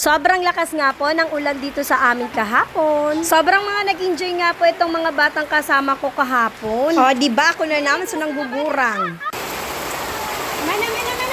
Sobrang lakas nga po ng ulan dito sa amin kahapon. Sobrang mga nag-enjoy nga po itong mga batang kasama ko kahapon. O, di ba ako na naman sa nanggugurang. Mana, mana, mana.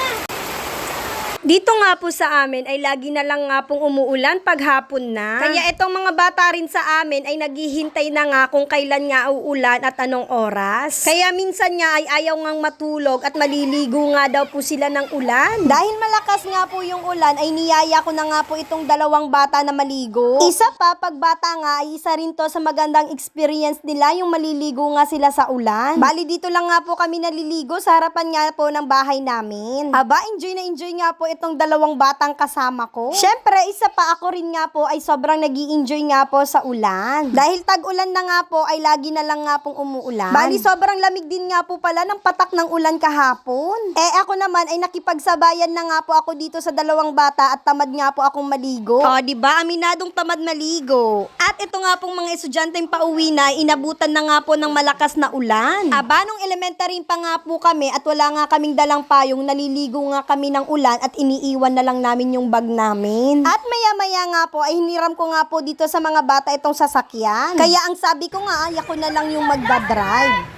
Dito nga po sa amin ay lagi na lang nga pong umuulan pag hapon na. Kaya itong mga bata rin sa amin ay naghihintay na nga kung kailan nga uulan at anong oras. Kaya minsan nga ay ayaw ngang matulog at maliligo nga daw po sila ng ulan. Dahil malakas nga po yung ulan ay niyaya ko na nga po itong dalawang bata na maligo. Isa pa, pag bata nga ay isa rin to sa magandang experience nila yung maliligo nga sila sa ulan. Bali dito lang nga po kami naliligo sa harapan nga po ng bahay namin. Aba, enjoy na enjoy nga po itong dalawang batang kasama ko. Syempre, isa pa ako rin nga po ay sobrang nag enjoy nga po sa ulan. Dahil tag-ulan na nga po ay lagi na lang nga pong umuulan. Bali, sobrang lamig din nga po pala ng patak ng ulan kahapon. Eh ako naman ay nakipagsabayan na nga po ako dito sa dalawang bata at tamad nga po akong maligo. Oh, di ba? Aminadong tamad maligo. At ito nga pong mga estudyanteng pauwi na, inabutan na nga po ng malakas na ulan. Aba, nung elementary pa nga po kami at wala nga kaming dalang payong, naliligo nga kami ng ulan at iniiwan na lang namin yung bag namin. At maya-maya nga po ay hiniram ko nga po dito sa mga bata itong sasakyan. Kaya ang sabi ko nga, ay ako na lang yung magdadrive.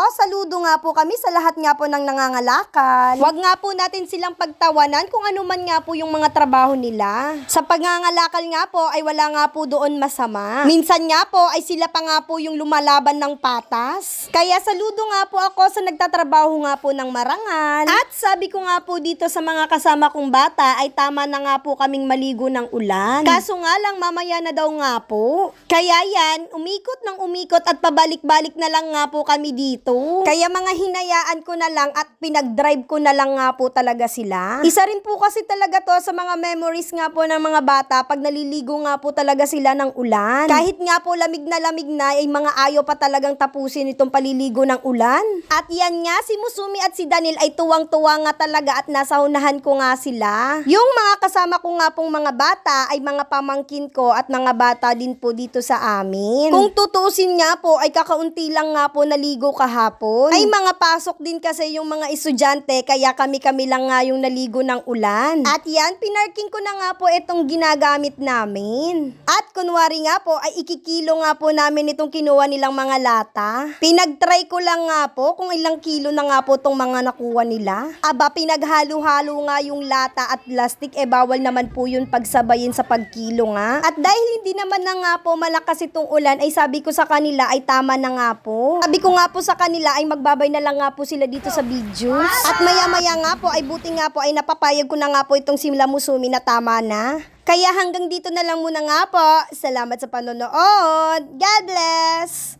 Oh, saludo nga po kami sa lahat nga po ng nangangalakal. Huwag nga po natin silang pagtawanan kung ano man nga po yung mga trabaho nila. Sa pagngangalakal nga po ay wala nga po doon masama. Minsan nga po ay sila pa nga po yung lumalaban ng patas. Kaya saludo nga po ako sa nagtatrabaho nga po ng marangal. At sabi ko nga po dito sa mga kasama kong bata ay tama na nga po kaming maligo ng ulan. Kaso nga lang mamaya na daw nga po. Kaya yan, umikot ng umikot at pabalik-balik na lang nga po kami dito. Kaya mga hinayaan ko na lang at pinag-drive ko na lang nga po talaga sila. Isa rin po kasi talaga to sa mga memories nga po ng mga bata pag naliligo nga po talaga sila ng ulan. Kahit nga po lamig na lamig na ay mga ayaw pa talagang tapusin itong paliligo ng ulan. At yan nga, si Musumi at si Daniel ay tuwang-tuwa nga talaga at nasa unahan ko nga sila. Yung mga kasama ko nga pong mga bata ay mga pamangkin ko at mga bata din po dito sa amin. Kung tutuusin nga po ay kakaunti lang nga po naligo kahapon. Ay mga pasok din kasi yung mga estudyante kaya kami-kami lang nga yung naligo ng ulan. At yan, pinarking ko na nga po itong ginagamit namin. At kunwari nga po ay ikikilo nga po namin itong kinuha nilang mga lata. Pinag-try ko lang nga po kung ilang kilo na nga po itong mga nakuha nila. Aba, pinaghalo-halo nga yung lata at plastic, eh bawal naman po yun pagsabayin sa pagkilo nga. At dahil hindi naman na nga po malakas itong ulan, ay sabi ko sa kanila ay tama na nga po. Sabi ko nga po sa kanila ay magbabay na lang nga po sila dito sa videos. At maya-maya nga po ay buti nga po ay napapayag ko na nga po itong simla musumi na tama na. Kaya hanggang dito na lang muna nga po. Salamat sa panonood. God bless!